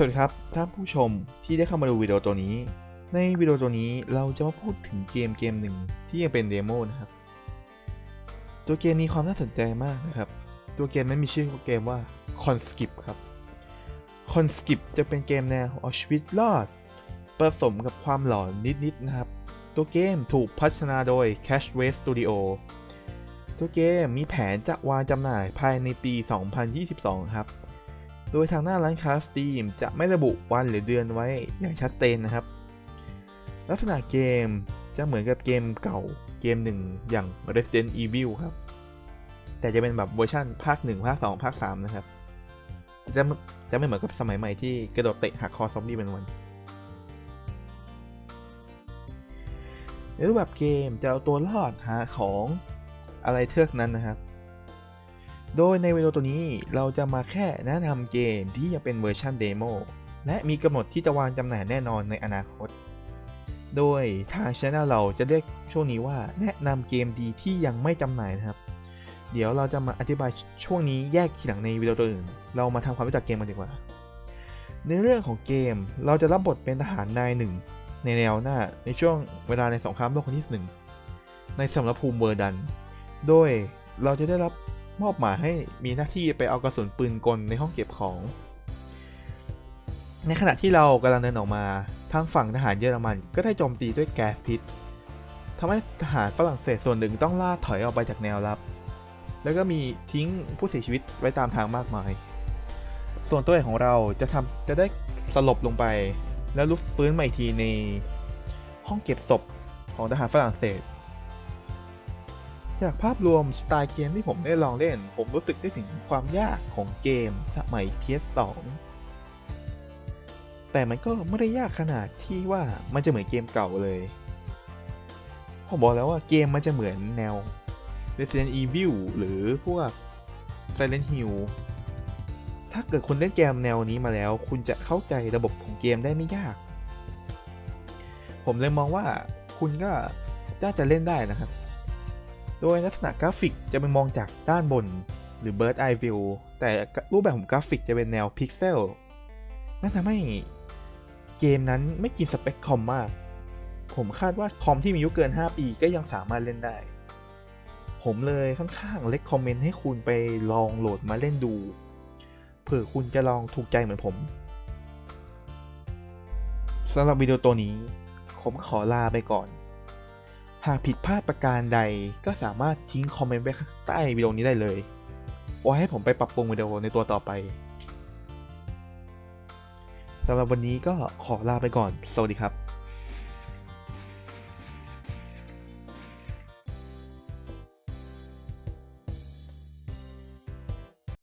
สวัสดีครับท่านผู้ชมที่ได้เข้ามาดูวิดีโอตัวนี้ ในวิดีโอตัวนี้เราจะมาพูดถึงเกมเกมหนึ่งที่ยังเป็นเดโมนะครับ ตัวเกมมีความน่าสนใจมากนะครับ ตัวเกมนั้นมีชื่อเกมว่า Conskip ครับ Conskip จะเป็นเกมแนวเอาชีวิตรอด ผสมกับความหลอนนิดๆนะครับ ตัวเกมถูกพัฒนาโดย Cashway Studio ตัวเกมมีแผนจะวางจำหน่ายภายในปี 2022 ครับ โดยทางหน้าร้านค้า Steam จะไม่ระบุวันหรือเดือนไว้อย่างชัดเจนนะครับ ลักษณะเกมจะเหมือนกับเกมเก่าเกมหนึ่งอย่าง Resident Evil ครับ แต่จะเป็นแบบเวอร์ชันภาค 1 ภาค 2 ภาค 3 นะครับ จะไม่จะไม่เหมือนกับสมัยใหม่ที่กระโดดเตะหักคอซอมบี้เป็นวันในรูปแบบเกมจะเอาตัวรอดหาของอะไรเทือกนั้นนะครับ โดยในวิดีโอตัวนี้เราจะมาแค่แนะนำเกมที่ยังเป็นเวอร์ชันเดโมและมีกำหนดที่จะวางจำหน่ายแน่นอนในอนาคต โดยทางช anel เราจะเรียกช่วงนี้ว่าแนะนำเกมดีที่ยังไม่จำหน่ายนะครับ เดี๋ยวเราจะมาอธิบายช่วงนี้แยกทีหลังในวิดีโอตัวอื่น เรามาทำความรู้จักเกมกันดีกว่า ในเรื่องของเกมเราจะรับบทเป็นทหารนายหนึ่งในแนวหน้าในช่วงเวลาในสงครามโลกครั้งที่หนึ่งในสมรภูมิเวอร์ดัน โดยเราจะได้รับ มอบหมายให้มีหน้าที่ไปเอากระสุนปืนกลในห้องเก็บของ ในขณะที่เรากำลังเดินออกมาทางฝั่งทหารเยอรมันก็ได้โจมตีด้วยแก๊สพิษทำให้ทหารฝรั่งเศสส่วนหนึ่งต้องล่าถอยออกไปจากแนวรับ แล้วก็มีทิ้งผู้เสียชีวิตไว้ตามทางมากมาย ส่วนตัวเอกของเราจะทำจะได้สลบลงไป แล้วลุกฟื้นมาอีกทีในห้องเก็บศพของทหารฝรั่งเศส จากภาพรวมสไตล์เกมที่ผมได้ลองเล่น ผมรู้สึกได้ถึงความยากของเกมสมัย PS2 แต่มันก็ไม่ได้ยากขนาดที่ว่ามันจะเหมือนเกมเก่าเลย ผมบอกแล้วว่าเกมมันจะเหมือนแนว Resident Evil หรือพวก Silent Hill ถ้าเกิดคุณเล่นเกมแนวนี้มาแล้ว คุณจะเข้าใจระบบของเกมได้ไม่ยาก ผมเลยมองว่าคุณก็น่าจะเล่นได้นะครับ โดยลักษณะกราฟิกจะเป็นมองจากด้านบน หรือ Bird Eye View แต่รูปแบบของกราฟิกจะเป็นแนวพิกเซลนั่นทำให้เกมนั้นไม่กินสเปคคอมมาก ผมคาดว่าคอมที่มีอายุเกิน 5 ปีก็ยังสามารถเล่นได้ ผมเลยค่อนข้างเล็กคอมเมนต์ให้คุณไปลองโหลดมาเล่นดู เผื่อคุณจะลองถูกใจเหมือนผมสำหรับวิดีโอตัวนี้ ผมขอลาไปก่อน หากผิดพลาดประการใดก็สามารถทิ้งคอมเมนต์ไว้ข้างใต้วิดีโอนี้ได้เลยไว้ให้ผมไปปรับปรุงวิดีโอในตัวต่อไปสำหรับวันนี้ก็ขอลาไปก่อน สวัสดีครับ